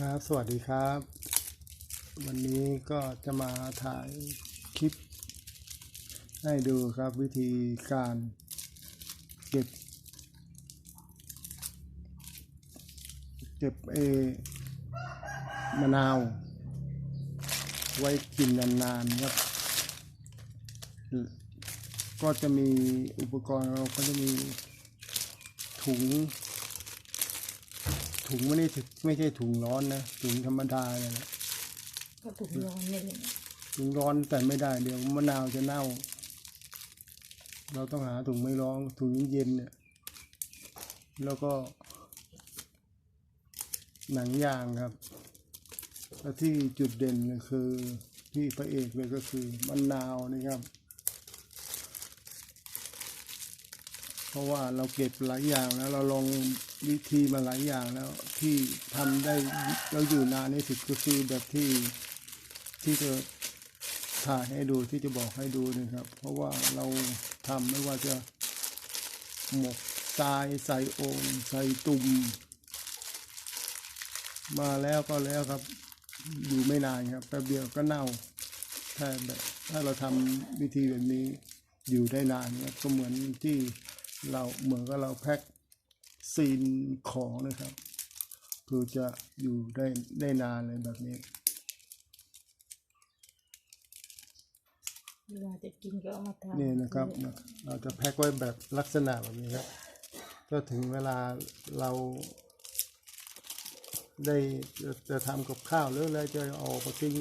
ครับสวัสดีครับ วันนี้ก็จะมาถ่ายคลิป ให้ดูครับวิธีการเก็บ เก็บเอมะนาว ไว้กินนานๆครับ ก็จะมีอุปกรณ์เราก็จะมีถุง ถุงไม่ได้ถึไม่ใช่ถุงร้อนนะถุงธรรมดาเลยนะก็ถุงร้อนนี่แหละถุงร้อนแต่ไม่ได้เดี๋ยวมะนาวจะเน่า เราต้องหาถุงไม่ร้อนถุงเย็นๆเนี่ย แล้วก็ หนังยางครับแล้วที่จุดเด่นก็คือที่พระเอกเลยก็คือมะนาวนะครับ เพราะว่าเราเก็บหลายอย่างแล้วเราลอง วิธีมาหลายอย่างแล้ว ที่ทำได้เราอยู่นานที่สุดก็คือแบบที่ที่จะถ่ายให้ดูที่จะบอกให้ดูนะครับ เพราะว่าเราทำไม่ว่าจะหมกทรายใส่โอ่งใส่ตุ่มมาแล้วก็แล้วครับ อยู่ไม่นานครับแป๊บเดียวก็เน่าถ้าแบบถ้าเราทำวิธีแบบนี้อยู่ได้นานครับก็เหมือนที่เราเหมือนกับเราแพ็ค ซีนของนะครับคือจะอยู่ได้ได้นานเลยแบบนี้ เวลาจะกินก็เอามาทำนี่นะครับ เราจะแพ็คไว้แบบลักษณะแบบนี้ครับก็ถึงเวลาเราได้จะจะทำกับข้าวหรืออะไรจะเอาไปทิ้ง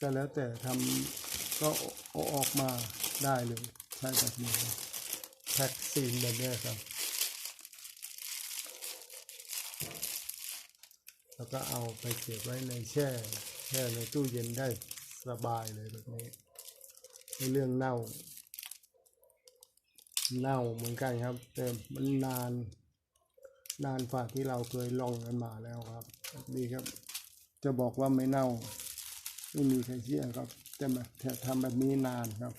ก็แล้วแต่ทำก็เอาออกมาได้เลยใช่แบบนี้ครับแพ็คซีนแบบนี้ครับ แล้วก็เอาไปเก็บไว้ในแช่แช่ในตู้เย็นได้สบายเลยแบบนี้ในเรื่องเน่า เน่าเหมือนกันครับ แต่มันนาน นานฝ่าที่เราเคยลองกันมาแล้วครับนี่ครับ จะบอกว่าไม่เน่า ไม่มีใครเชื่อครับ แต่มาแต่ทำแบบนี้นานครับ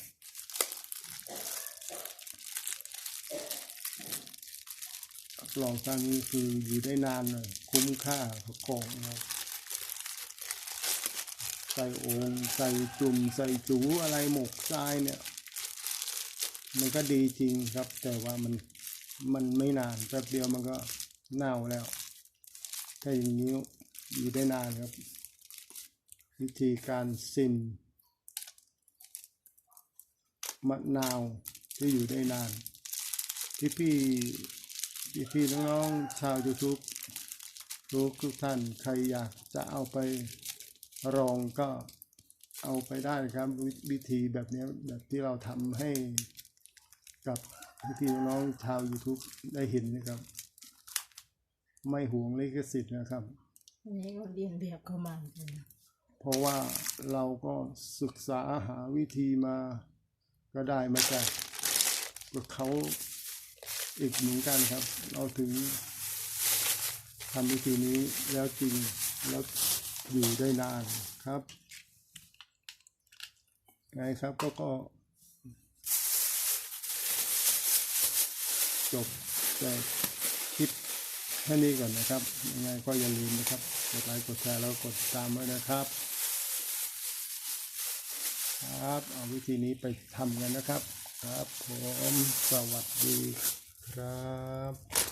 ลองครั้งนี้คืออยู่ได้นานเลยคุ้มค่าของครับใส่โอ่งใส่จุ่มใส่จูอะไรหมกทรายเนี่ย มันก็ดีจริงครับ แต่ว่ามันมันไม่นานแป๊บเดียวมันก็เน่าแล้วถ้าอย่างนี้อยู่ได้นานครับ วิธีการซิมมะนาวที่อยู่ได้นาน ที่พี่ พี่พี่น้องๆชาว YouTube รู้ทุกท่านใครอยากจะเอาไปรองก็เอาไปได้ครับววิธีแบบนี้แบบที่เราทำให้กับพี่พี่น้องๆชาว YouTube ได้เห็นนะครับ ไม่หวงลิขสิทธิ์นะครับอันนี้ก็เรียนแบบเข้ามาเลยเพราะว่าเราก็ศึกษาหาวิธีมาก็ได้มาจากเขา อีกเหมือนกันครับ เราถึงทำวิธีนี้แล้วจริงแล้วอยู่ได้นานครับ ไงครับก็ก็ จบแต่คลิปแค่นี้ก่อนนะครับ ยังไงก็อย่าลืมนะครับ กดไลค์กดแชร์แล้วกดติดตามไว้นะครับ ครับ เอาวิธีนี้ไปทำกันนะครับ ครับผม สวัสดี ครับ